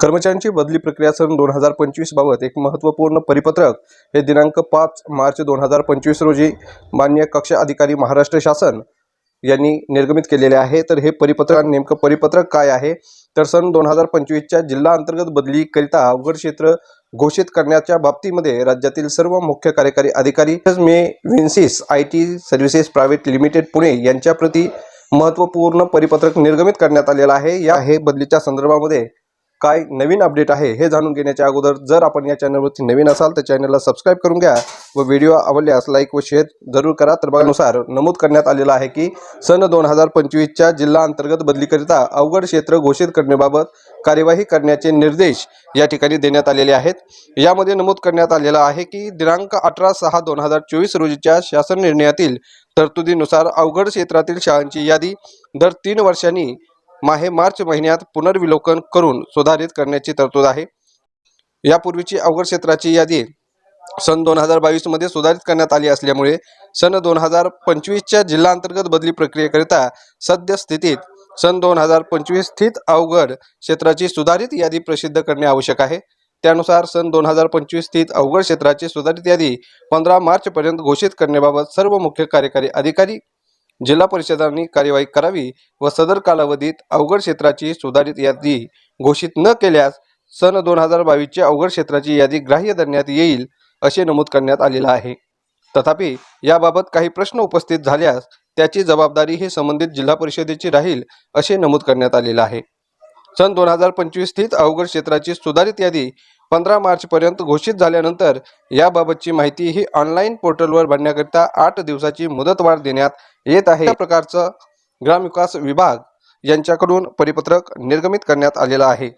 कर्मचाऱ्यांची बदली प्रक्रिया सन दोन हजार पंचवीस बाबत एक महत्त्वपूर्ण परिपत्रक हे दिनांक पाच मार्च दोन हजार पंचवीस रोजी मान्य कक्ष अधिकारी महाराष्ट्र शासन यांनी निर्गमित केलेले आहे. तर हे परिपत्रक नेमकं परिपत्रक काय आहे? तर सन दोन हजार पंचवीसच्या जिल्हा अंतर्गत बदलीकरिता अवघड क्षेत्र घोषित करण्याच्या बाबतीमध्ये राज्यातील सर्व मुख्य कार्यकारी अधिकारी मे Vinsys I T services private limited Pune यांच्या प्रती महत्त्वपूर्ण परिपत्रक निर्गमित करण्यात आलेलं आहे. या हे बदलीच्या संदर्भामध्ये काय नवीन अपडेट आहे हे जाणून घेण्याच्या अगोदर जर आपण या चॅनलवरती नवीन असाल तर चॅनलला सबस्क्राईब करून घ्या व व्हिडिओ आवडल्यास लाईक व शेअर जरूर करा. तर बघानुसार नमूद करण्यात आलेलं आहे की सन दोन हजार पंचवीसच्या जिल्हा अंतर्गत बदलीकरिता अवघड क्षेत्र घोषित करण्याबाबत कार्यवाही करण्याचे निर्देश या ठिकाणी देण्यात आलेले आहेत. यामध्ये नमूद करण्यात आलेलं आहे की दिनांक अठरा सहा दोन हजार चोवीस रोजीच्या शासन निर्णयातील तरतुदीनुसार अवघड क्षेत्रातील शाळांची यादी दर तीन वर्षांनी माहे मार्च महिन्यात पुनर्विलोकन करून सुधारित करण्याची तरतूद आहे. यापूर्वीची अवघड क्षेत्राची यादी सन दोन हजार बावीसमध्ये सुधारित करण्यात आली असल्यामुळे सन दोन हजार पंचवीसच्या जिल्हा अंतर्गत बदली प्रक्रियेकरिता सद्यस्थितीत सन दोन हजार पंचवीस स्थित अवघड क्षेत्राची सुधारित यादी प्रसिद्ध करणे आवश्यक आहे. त्यानुसार सन दोन हजार पंचवीस स्थित अवघड क्षेत्राची सुधारित यादी पंधरा मार्चपर्यंत घोषित करण्याबाबत सर्व मुख्य कार्यकारी अधिकारी जिल्हा परिषदांनी कार्यवाही करावी व सदर कालावधीत अवघड क्षेत्राची सुधारित यादी घोषित न केल्यास सन दोन हजार बावीसची अवघड क्षेत्राची यादी ग्राह्य धरण्यात येईल असे नमूद करण्यात आलेलं आहे. तथापि याबाबत काही प्रश्न उपस्थित झाल्यास त्याची जबाबदारी ही संबंधित जिल्हा परिषदेची राहील असे नमूद करण्यात आलेलं आहे. सन दोन हजार पंचवीस स्थित अवघड क्षेत्राची सुधारित यादी पंधरा मार्चपर्यंत घोषित झाल्यानंतर याबाबतची माहिती ही ऑनलाईन पोर्टलवर भरण्याकरिता आठ दिवसाची मुदतवाढ देण्यात येत आहे. या प्रकारचं ग्रामविकास विभाग यांच्याकडून परिपत्रक निर्गमित करण्यात आलेलं आहे.